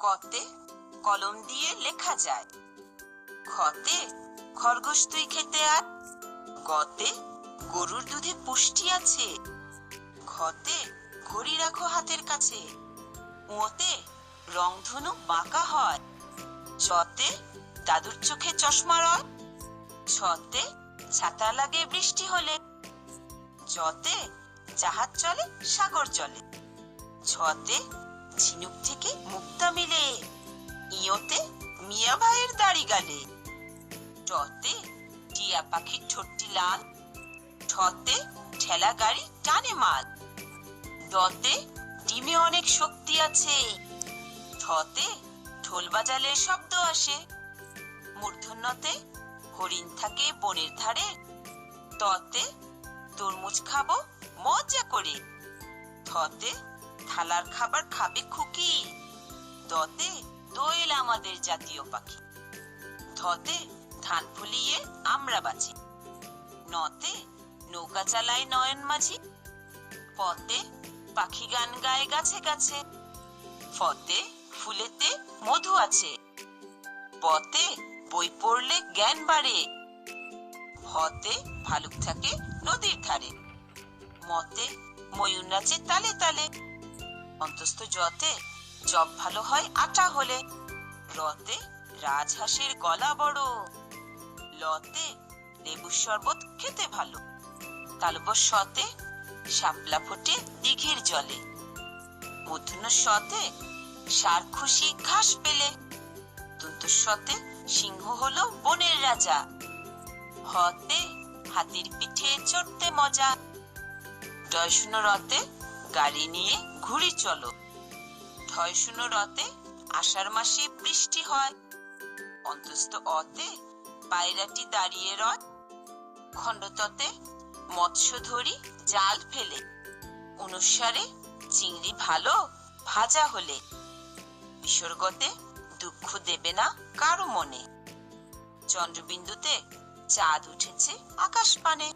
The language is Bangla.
কতে কলম দিয়ে লেখা যায়। খতে খরগোশ তুই খেতে আর গতে গরুর দুধে পুষ্টি আছে। ঘতে ঘড়ি রাখো হাতের কাছে। ওতে রংধনু বাঁকা হয়। চতে দাদুর চোখে চশমা রয়। ছতে ছাতা লাগে বৃষ্টি হলে। জতে জাহাজ চলে, সাগর চলে। ছতে ঝিনুক থেকে মুক্তা দাড়ি গালে। টতে টিয়া পাখির ঠোঁটটি লাল, ঠতে ঠেলা গাড়ি টানে মাল। ডতে ডিমে অনেক শক্তি আছে, ঠতে ঢোল বাজালে শব্দ আসে। মূর্ধন্যতে হরিণ থাকে বনের ধারে, ততে তরমুজ খাব মজা করে। থতে থালার খাবার খাবে খুকি দতে দোয়েল আমাদের জাতীয় পাখি। ধতে ধান ফুলিয়ে আমরা বাঁচি। নতে নৌকা চালায় নয়ন মাঝি। পতে পাখি গান গায় গাছে গাছে। ফতে ফুলেতে মধু আছে। পতে বই পড়লে জ্ঞান বাড়ে। হতে ভালুক থাকে নদীর ধারে। মতে ময়ূর নাচে তালে তালে। অন্তস্থ জতে জব ভালো হয় আটা হলে। রতে রাজহাঁসের গলা বড়। লতে লেবুর শরবত খেতে ভালো। তালবস্যতে শাপলা ফোটে দিঘির জলে। মধুন সতে সার খুশি ঘাস পেলে। দন্তস্বতে সিংহ হলো বনের রাজা। হতে হাতির পিঠে চড়তে মজা। ডয় শূন্য রতে গাড়ি নিয়ে ঘুরি চলো। ঠয় শূন্য রতে আষাঢ় মাসে বৃষ্টি হয়। অন্তস্থ অতে পায়রাটি দাঁড়িয়ে রথ খণ্ডততে মৎস্য ধরি জাল ফেলে, অনুসারে চিংড়ি ভালো ভাজা হলে। বিসর্গতে দুঃখ দেবে না কারও মনে। চন্দ্রবিন্দুতে চাঁদ উঠেছে আকাশ পানে